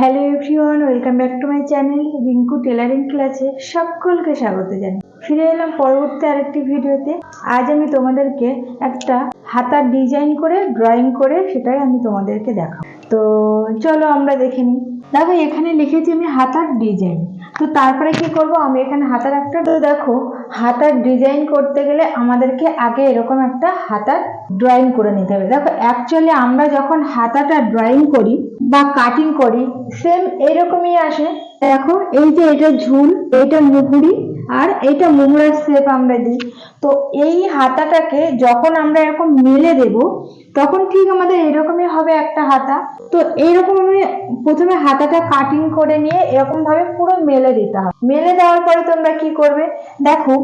Hello everyone welcome back to my channel Rinku tailoring ক্লাসে সকলকে স্বাগত জানাই। ফিরে এলাম পরবর্তী আরেকটি ভিডিওতে। আজ আমি তোমাদেরকে একটা হাতার ডিজাইন করে ড্রয়িং করে, সেটাই আমি তোমাদেরকে দেখাবো। তো চলো আমরা দেখে নিই। দেখো, এখানে লিখেছি আমি হাতার ডিজাইন। তো তারপরে কি করব? আমি এখানে হাতার একটা, তো দেখো, হাতার ডিজাইন করতে গেলে আমাদেরকে আগে এরকম একটা হাতার ড্রয়িং করে নিতে হবে। দেখো অ্যাকচুয়ালি আমরা যখন হাতাটা ড্রয়িং করি বা কাটিং করি সেম এরকমই আসে। দেখো, এই যে এটা ঝুল, এটা মুহুরি আর এইটা মুহুরার শেপ আমরা দিই। তো এই হাতাটাকে যখন আমরা এরকম মেলে দেব, তখন ঠিক আমাদের এরকমই হবে একটা হাতা। তো এইরকম আমি প্রথমে হাতাটা কাটিং করে নিয়ে এরকম ভাবে পুরো মেলে দিতে হবে। মেলে দেওয়ার পরে তোমরা কি করবে? দেখো,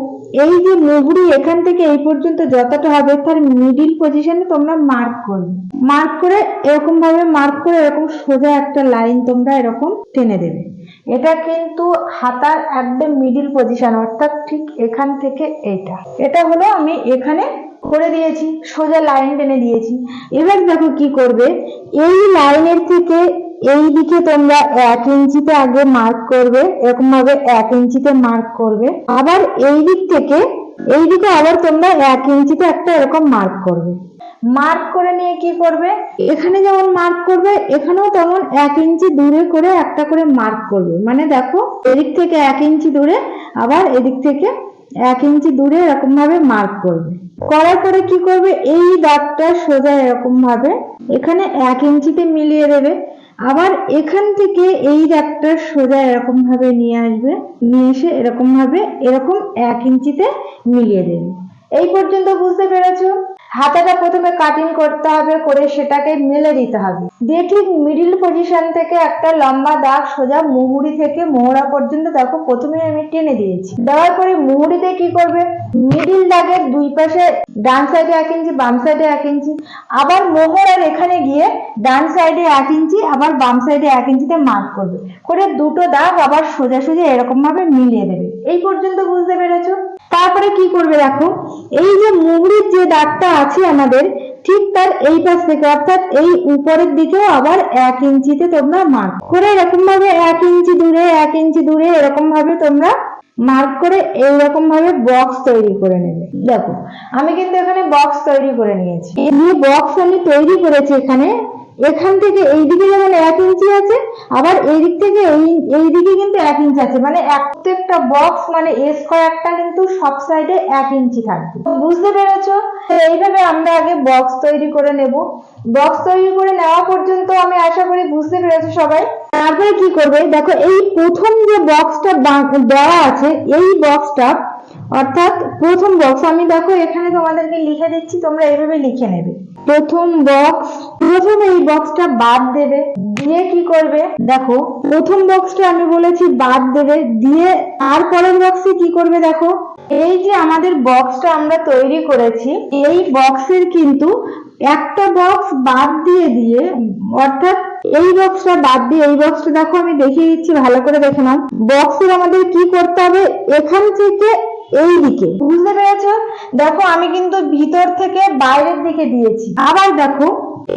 এই যে মুহুরি এখান থেকে এই পর্যন্ত যতটা হবে, তার মিডিল পজিশনে তোমরা মার্ক করবে। মার্ক করে এরকম ভাবে মার্ক করে এরকম সোজা একটা লাইন তোমরা এরকম টেনে দেবে। এটা কিন্তু হাতার একদম মিডিল পজিশন অর্থাৎ ঠিক এখান থেকে এটা এটা হলো আমি এখানে করে দিয়েছি, সোজা লাইন টেনে দিয়েছি। এবার দেখো কি করবে? এই লাইনের থেকে এই দিকে তোমরা এক ইঞ্চিতে আগে মার্ক করবে এরকম ভাবে এক ইঞ্চিতে মার্ক করবে। আবার এই দিক থেকে এই দিকে আবার তোমরা এক ইঞ্চিতে একটা এরকম মার্ক করবে। মার্ক করে নিয়ে কি করবে? এখানে যেমন মার্ক করবে, এখানেও তেমন এক ইঞ্চি দূরে করে একটা করে মার্ক করবে। মানে দেখো, এদিক থেকে এক ইঞ্চি দূরে, আবার এদিক থেকে এক ইঞ্চি দূরে এরকম ভাবে মার্ক করবে। করার পরে কি করবে? এই দাগটা সোজা এরকম ভাবে এখানে এক ইঞ্চিতে মিলিয়ে দেবে। আবার এখান থেকে এই দাগটা সোজা এরকম ভাবে নিয়ে আসবে। নিয়ে এসে এরকম ভাবে এরকম এক ইঞ্চিতে মিলিয়ে দেবে। এই পর্যন্ত বুঝতে পেরেছ? হাতাটা প্রথমে কাটিং করতে হবে, করে সেটাকে মেলে দিতে হবে। দিয়ে ঠিক মিডিল পজিশন থেকে একটা লম্বা দাগ সোজা মুহুরি থেকে মোহরা পর্যন্ত দেখো, প্রথমে আমি টেনে দিয়েছি। দেওয়ার পরে মুহুরিতে কি করবে? মিডিল দাগের দুই পাশে ডান সাইডে এক ইঞ্চি বাম সাইডে এক ইঞ্চি আবার মোহরার এখানে গিয়ে ডান সাইডে এক ইঞ্চি আবার বাম সাইডে এক ইঞ্চিতে মার্ক করবে। করে দুটো দাগ আবার সোজা সোজা এরকম ভাবে মিলিয়ে দেবে। এই পর্যন্ত বুঝতে পেরেছ? তারপরে কি করবে দেখো? এই যে মুহুরির যে দাগটা আছে আমাদের, ঠিক তার এই পাশ থেকে, অর্থাৎ এই উপরের দিকেও আবার এক ইঞ্চিতে তোমরা মার্ক করে। এরকম ভাবে এক ইঞ্চি দূরে, এক ইঞ্চি দূরে এরকম ভাবে তোমরা মার্ক করে এইরকম ভাবে বক্স তৈরি করে নেবে। দেখো, আমি কিন্তু এখানে বক্স তৈরি করে নিয়েছি। যে বক্স আমি তৈরি করেছি এখানে, এখান থেকে এই দিকে যেমন এক ইঞ্চি আছে, আবার এই দিক থেকে এই এই দিকে কিন্তু এক ইঞ্চি আছে। মানে প্রত্যেকটা বক্স মানে এ স্কোয়ারটা কিন্তু সব সাইডে এক ইঞ্চি থাকবে। বুঝতে পেরেছ? এইভাবে আমরা আগে বক্স তৈরি করে নেব। বক্স তৈরি করে নেওয়া পর্যন্ত আমি আশা করি বুঝতে পেরেছ সবাই। তারপরে কি করবে? দেখো, এই প্রথম যে বক্সটা দেওয়া আছে, এই বক্সটা অর্থাৎ প্রথম বক্স আমি দেখো এখানে তোমাদেরকে লিখে দিচ্ছি, তোমরা এইভাবে লিখে নেবে। প্রথম বক্স প্রথম এই বক্সটা বাদ দেবে, দিয়ে কি করবে? দেখো, প্রথম বক্সটা আমি বলেছি বাদ দেবে, দিয়ে তারপরের বক্সে কি করবে দেখো? এই যে আমাদের বক্সটা আমরা তৈরি করেছি, এই বক্সের কিন্তু একটা বক্স বাদ দিয়ে দিয়ে, অর্থাৎ এই বক্সটা বাদ দিয়ে, এই বক্সটা দেখো, আমি দেখিয়ে দিচ্ছি, ভালো করে দেখে নাও। বক্সের আমাদের কি করতে হবে? এখান থেকে এই দিকে বুঝতে পেরেছ? দেখো, আমি কিন্তু ভিতর থেকে বাইরের দিকে দিয়েছি। আবার দেখো,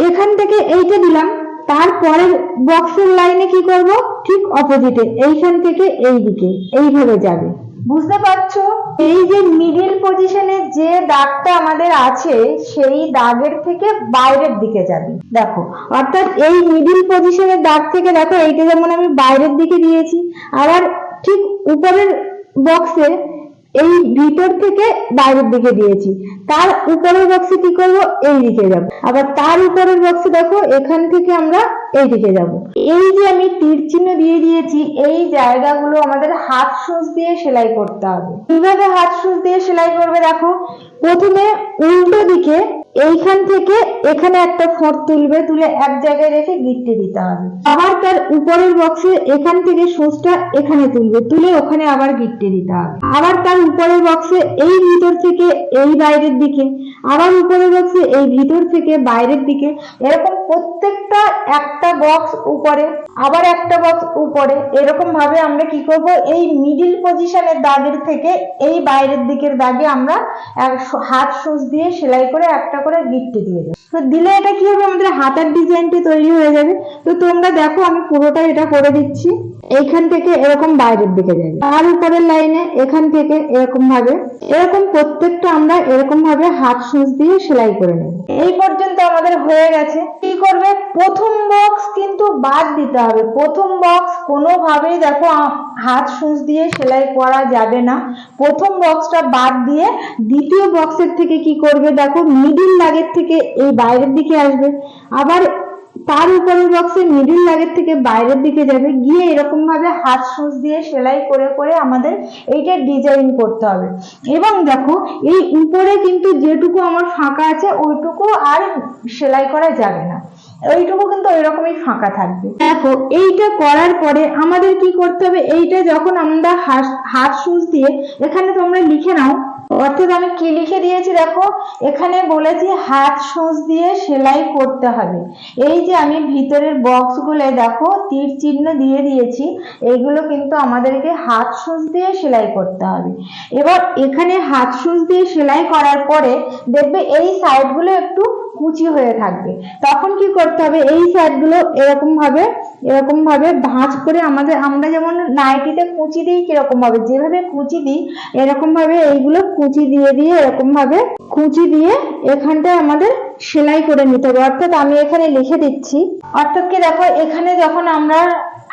এখান থেকে এইটা দিলাম। তারপরের বক্সের লাইনে কি করব? ঠিক অপোজিটে এইখান থেকে এই দিকে এইভাবে যাবে। বুঝতে পারছ? এই যে মিডিল পজিশনে যে দাগটা আমাদের আছে, সেই দাগের থেকে বাইরের দিকে যাবে। দেখো, অর্থাৎ এই মিডিল পজিশনের দাগ থেকে দেখো, এইটা যেমন আমি বাইরের দিকে দিয়েছি, আবার ঠিক উপরের বক্সে এই ভিতর থেকে বাইরের দিকে দিয়েছি। তার উপরের বক্সে কি করব? এই দিকে যাব। আবার তার উপরের বক্সে দেখো, এখান থেকে আমরা এই দিকে যাব। এই যে আমি তীর চিহ্ন দিয়ে দিয়েছি, এই জায়গাগুলো আমাদের হাত সুচ দিয়ে সেলাই করতে হবে। কীভাবে হাত সুচ দিয়ে সেলাই করবে দেখো? প্রথমে উল্টো দিকে এইখান থেকে এখানে একটা ফোঁট তুলবে, তুলে এক জায়গায় রেখে গিট্টে দিতে হবে। আবার তার উপরের বক্সে এখান থেকে সুচটা এখানে তুলবে, তুলে ওখানে আবার গিট্টে দিতে হবে। আবার তার উপরের বক্সে এই ভিতর থেকে এই বাইরের দিকে, আবার উপরের বক্সে এই ভিতর থেকে বাইরের দিকে, এরকম প্রত্যেকটা একটা বক্স উপরে, আবার একটা বক্স উপরে এরকম ভাবে আমরা কি করব? এই মিডিল পজিশনের দাগের থেকে এই বাইরের দিকের দাগে আমরা হাত সুচ দিয়ে সেলাই করে একটা একটা করে গিট্টি দিয়ে দেবো। তো দিলে এটা কি হবে? আমাদের হাতার ডিজাইনটি তৈরি হয়ে যাবে। তো তোমরা দেখো, আমি পুরোটাই এটা করে দিচ্ছি। এইখান থেকে এরকম বাইরের দিকে যাবে তার উপরের লাইনে এখান থেকে এরকম ভাবে, এরকম প্রত্যেকটা আমরা এরকম ভাবে হাত সুচ দিয়ে সেলাই করে নেব। এই পর্যন্ত আমাদের হয়ে গেছে। কি করবে? প্রথম বক্স কিন্তু বাদ দিতে হবে। প্রথম বক্স কোনোভাবেই দেখো হাত সুচ দিয়ে সেলাই করা যাবে না। প্রথম বক্সটা বাদ দিয়ে দ্বিতীয় বক্সের থেকে কি করবে? দেখো মিডিল লাগের থেকে এই বাইরের দিকে আসবে। আবার তার উপরের বক্সে মিডিল লাগের থেকে বাইরের দিকে যাবে। গিয়ে এরকম ভাবে হাত সুচ দিয়ে সেলাই করে করে আমাদের এইটা ডিজাইন করতে হবে। এবং দেখো, এই উপরে কিন্তু যেটুকু আমার ফাঁকা আছে, ওইটুকু আর সেলাই করা যাবে না। ওইটুকু কিন্তু ওইরকমই ফাঁকা থাকবে। দেখো এইটা করার পরে আমাদের কি করতে হবে? এইটা যখন আমরা হাত সুচ দিয়ে এখানে তোমরা লিখে নাও। অর্থাৎ আমি কি লিখে দিয়েছি দেখো? এখানে বলেছি হাত সুচ দিয়ে সেলাই করতে হবে। এই যে আমি ভিতরের বক্সগুলো দেখো তীর চিহ্ন দিয়ে দিয়েছি এইগুলো কিন্তু আমাদেরকে হাত সুচ দিয়ে সেলাই করতে হবে। এবার এখানে হাত সুচ দিয়ে সেলাই করার পরে দেখবে এই সাইডগুলো একটু কুচি হয়ে থাকবে। তখন কি করতে হবে? এই এরকম ভাবে এরকম ভাবে ভাঁজ করে আমাদের, আমরা যেমন নাইটিতে কুচি দিই কীরকম ভাবে, যেভাবে কুচি দিই, এরকম ভাবে এইগুলো কুচি দিয়ে দিয়ে, এরকম ভাবে কুচি দিয়ে এখানটায় আমাদের সেলাই করে নিতে হবে। অর্থাৎ আমি এখানে লিখে দিচ্ছি। অর্থাৎ কি দেখো, এখানে যখন আমরা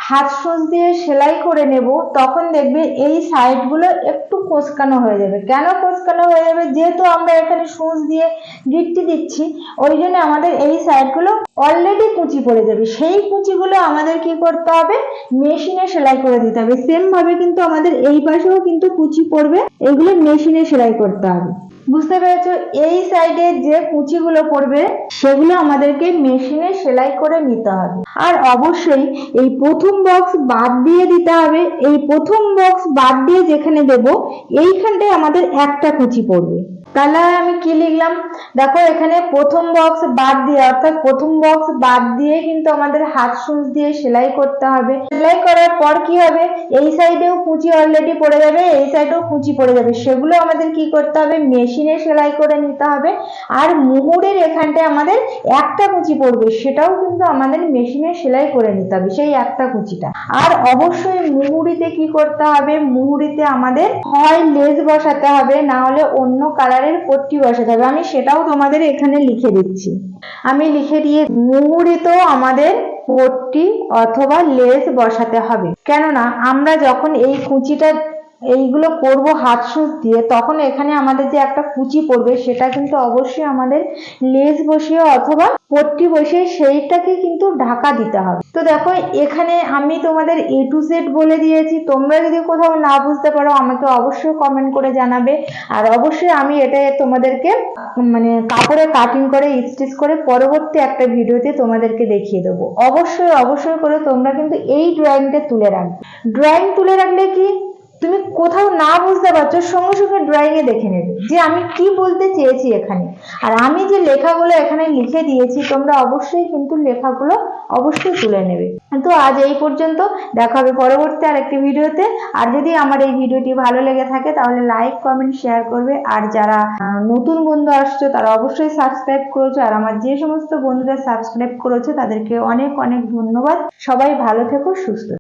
হাত সুচ দিয়ে সেলাই করে নেব, তখন দেখবে এই সাইডগুলো একটু কোঁচকানো হয়ে যাবে। কেন কোঁচকানো হয়ে যাবে? যেহেতু আমরা এখানে সুচ দিয়ে গিট্টি দিচ্ছি, ওই জন্য আমাদের এই সাইডগুলো অলরেডি কুচি পড়ে যাবে। সেই কুচিগুলো আমাদের কি করতে হবে? মেশিনে সেলাই করে দিতে হবে। সেম ভাবে কিন্তু আমাদের এই পাশেও কিন্তু কুচি পড়বে। এগুলো মেশিনে সেলাই করতে হবে। বুঝতে পেরেছ? এই সাইডে যে কুচিগুলো পড়বে, সেগুলো আমাদেরকে মেশিনে সেলাই করে নিতে হবে। আর অবশ্যই এই প্রথম বক্স বাদ দিয়ে দিতে হবে। এই প্রথম বক্স বাদ দিয়ে যেখানে দেব, এইখানটায় আমাদের একটা কুচি পড়বে। তাহলে আমি কি লিখলাম? দেখো, এখানে প্রথম বক্স বাদ দিয়ে, অর্থাৎ প্রথম বক্স বাদ দিয়ে কিন্তু আমাদের হাত সুচ দিয়ে সেলাই করতে হবে। সেলাই করার পর কি হবে? এই সাইডেও কুচি অলরেডি পড়ে যাবে, এই সাইডেও কুচি পড়ে যাবে। সেগুলো আমাদের কি করতে হবে? মেশিনে সেলাই করে নিতে হবে। আর মুহুরের এখানটায় আমাদের একটা কুচি পড়বে, সেটাও কিন্তু আমাদের মেশিনে সেলাই করে নিতে হবে, সেই একটা কুচিটা। আর অবশ্যই মুহুরিতে কি করতে হবে? মুহুরিতে আমাদের হয় লেস বসাতে হবে, না হলে অন্য কালারের পট্টি বসাতে থাকবে আমি সেটাও তোমাদের এখানে লিখে দিচ্ছি। আমি লিখে দিয়ে মুহুরিতেও আমাদের পট্টি অথবা লেস বসাতে হবে। কেননা আমরা যখন এই কুচিটা এইগুলো করব হাত সুচ দিয়ে। তখন এখানে আমাদের যে একটা কুচি পড়বে, সেটা কিন্তু অবশ্যই আমাদের লেজ বসিয়ে অথবা পট্টি বসিয়ে সেইটাকে কিন্তু ঢাকা দিতে হবে। তো দেখো, এখানে আমি তোমাদের এ টু জেড বলে দিয়েছি। তোমরা যদি কোথাও না বুঝতে পারো, আমাকে অবশ্যই কমেন্ট করে জানাবে। আর অবশ্যই আমি এটা তোমাদেরকে মানে কাপড়ে কাটিং করে স্টিচ করে পরবর্তী একটা ভিডিওতে তোমাদেরকে দেখিয়ে দেবো। অবশ্যই অবশ্যই করে তোমরা কিন্তু এই ড্রয়িংটা তুলে রাখবে। ড্রয়িং তুলে রাখলে কি? তুমি কোথাও না বুঝতে পারছ, সঙ্গে সঙ্গে ড্রয়িং এ দেখে নেবে যে আমি কি বলতে চেয়েছি এখানে। আর আমি যে লেখাগুলো এখানে লিখে দিয়েছি, তোমরা অবশ্যই কিন্তু লেখাগুলো অবশ্যই তুলে নেবে। তো আজ এই পর্যন্ত, দেখা হবে পরবর্তী আরেকটি ভিডিওতে। আর যদি আমার এই ভিডিওটি ভালো লেগে থাকে, তাহলে লাইক কমেন্ট শেয়ার করবে। আর যারা নতুন বন্ধু আসছো, তারা অবশ্যই সাবস্ক্রাইব করেছ। আর আমার যে সমস্ত বন্ধুরা সাবস্ক্রাইব করেছ, তাদেরকে অনেক অনেক ধন্যবাদ। সবাই ভালো থেকো, সুস্থ